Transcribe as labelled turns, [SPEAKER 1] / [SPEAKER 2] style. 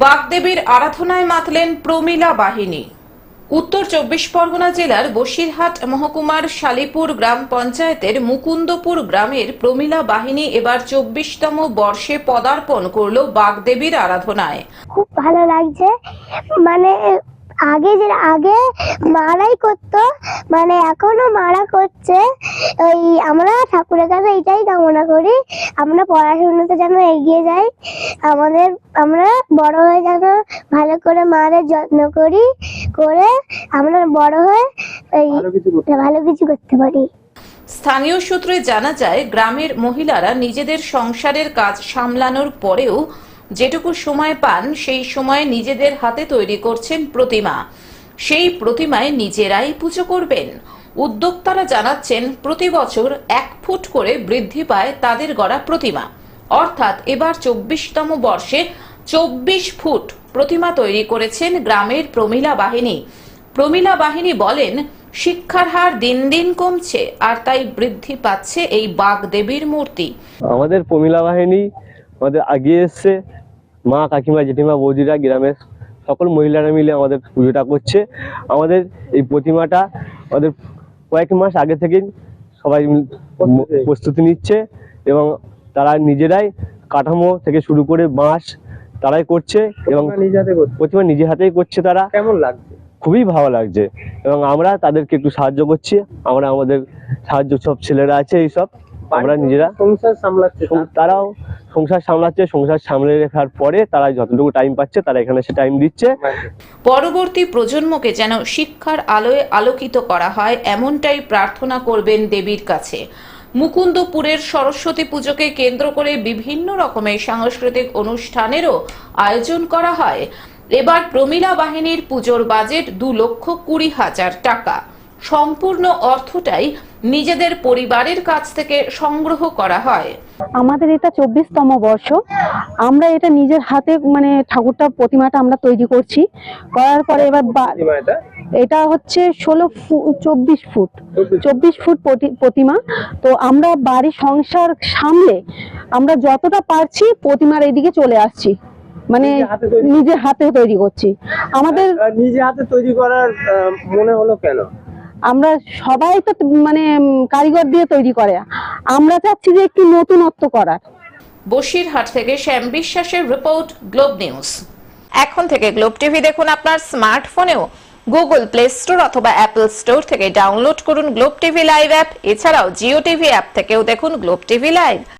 [SPEAKER 1] বাগদেবীর আরাধনায় মাতলেন প্রমিলা বাহিনী। উত্তর চব্বিশ পরগনা জেলার বসিরহাট মহকুমার শালিপুর গ্রাম পঞ্চায়েতের মুকুন্দপুর গ্রামের প্রমিলা বাহিনী এবার চব্বিশতম বর্ষে পদার্পণ করল বাগদেবীর আরাধনায়।
[SPEAKER 2] খুব ভালো লাগছে। মানে আগে যে আগে মারাই করতো মানে এখনও মারা করছে ওই আমরা ঠাকুরের কাছে এটাই কামনা করি আমরা পড়াশোনাতে যেন এগিয়ে যাই আমাদের আমরা বড় হয়ে যেন ভালো করে মাদের যত্ন করি করে আমরা বড় হয়ে এই ভালো কিছু করতে পারি।
[SPEAKER 1] স্থানীয় সূত্রে জানা যায় গ্রামের মহিলারা নিজেদের সংসারের কাজ সামলানোর পরেও যেটুকু সময় পান, সেই সময় নিজেদের হাতে তৈরি করছেন প্রতিমা। সেই প্রতিমায় নিজেরাই পুজো করবেন। উদ্যোক্তারা জানাচ্ছেন, প্রতি বছর এক ফুট করে বৃদ্ধি পায় তাদের গড়া প্রতিমা। অর্থাৎ এবার চব্বিশতম বর্ষে চব্বিশ ফুট প্রতিমা তৈরি করেছেন গ্রামের প্রমিলা বাহিনী। প্রমিলা বাহিনী বলেন, শিক্ষার হার দিন দিন কমছে আর তাই বৃদ্ধি পাচ্ছে এই বাগদেবীর মূর্তি।
[SPEAKER 3] আমাদের প্রমিলা বাহিনী আমাদের আগিয়ে এসছে। মা কাকিমা জেঠিমা বৌদিরা গ্রামের সকল মহিলারা মিলে আমাদের পুজোটা করছে। আমাদের এই প্রতিমাটা আমাদের কয়েক মাস আগে থেকেই সবাই প্রস্তুতি নিচ্ছে এবং তারা নিজেরাই কাঠামো থেকে শুরু করে বাঁশ তারাই করছে এবং প্রতিমা নিজে হাতেই করছে তারা।
[SPEAKER 4] কেমন লাগছে?
[SPEAKER 3] খুবই ভালো লাগছে এবং আমরা তাদেরকে একটু সাহায্য করছি। আমরা আমাদের সাহায্য সব ছেলেরা আছে এইসব। আমরা নিজেরা
[SPEAKER 4] সংসার সামলাচ্ছে
[SPEAKER 3] তারাও সংসার সামলাচ্ছে সংসার সামলে রাখার পরে তারা যতটুকু টাইম পাচ্ছে তারা এখানে সে টাইম দিচ্ছে।
[SPEAKER 1] পরবর্তী প্রজন্মকে যেন শিক্ষার আলোয় আলোকিত করা হয় এমনটাই প্রার্থনা করবেন দেবীর কাছে। মুকুন্দপুরের সরস্বতী পুজোকে কেন্দ্র করে বিভিন্ন রকমের সাংস্কৃতিক অনুষ্ঠানেরও আয়োজন করা হয়। এবার প্রমিলা বাহিনীর পুজোর বাজেট দু লক্ষ কুড়ি হাজার টাকা। সম্পূর্ণ অর্থটাই নিজেদের পরিবারের কাছ থেকে সংগ্রহ করা হয়।
[SPEAKER 5] আমাদের এটা চব্বিশতম বর্ষ। আমরা এটা নিজের হাতে মানে ঠাকুরটা প্রতিমাটা আমরা তৈরি করছি। করার পরে এবার
[SPEAKER 4] এটা?
[SPEAKER 5] হচ্ছে ষোলো চব্বিশ ফুট। চব্বিশ ফুট। প্রতি- প্রতিমা। তো আমরা বাড়ি সংসার সামলে আমরা যতটা পারছি প্রতিমার এইদিকে চলে আসছি। মানে
[SPEAKER 4] নিজে হাতে তৈরি?
[SPEAKER 5] নিজের হাতে তৈরি করছি। আমাদের
[SPEAKER 4] নিজে হাতে তৈরি করার মনে হলো কেন?
[SPEAKER 5] আমরা সবাই তো মানে কারিগর দিয়ে তৈরি করে। আমরা চাচ্ছি যে একটু নতুনত্ব করার।
[SPEAKER 1] বসিরহাট থেকে শ্যাম বিশ্বাসের রিপোর্ট, গ্লোব নিউজ। এখন থেকে গ্লোব টিভি দেখুন আপনার স্মার্টফোনেও। গুগল প্লে স্টোর অথবা অ্যাপল স্টোর থেকে ডাউনলোড করুন গ্লোব টিভি লাইভ অ্যাপ। এছাড়াও জিও টিভি অ্যাপ থেকেও দেখুন গ্লোব টিভি লাইভ।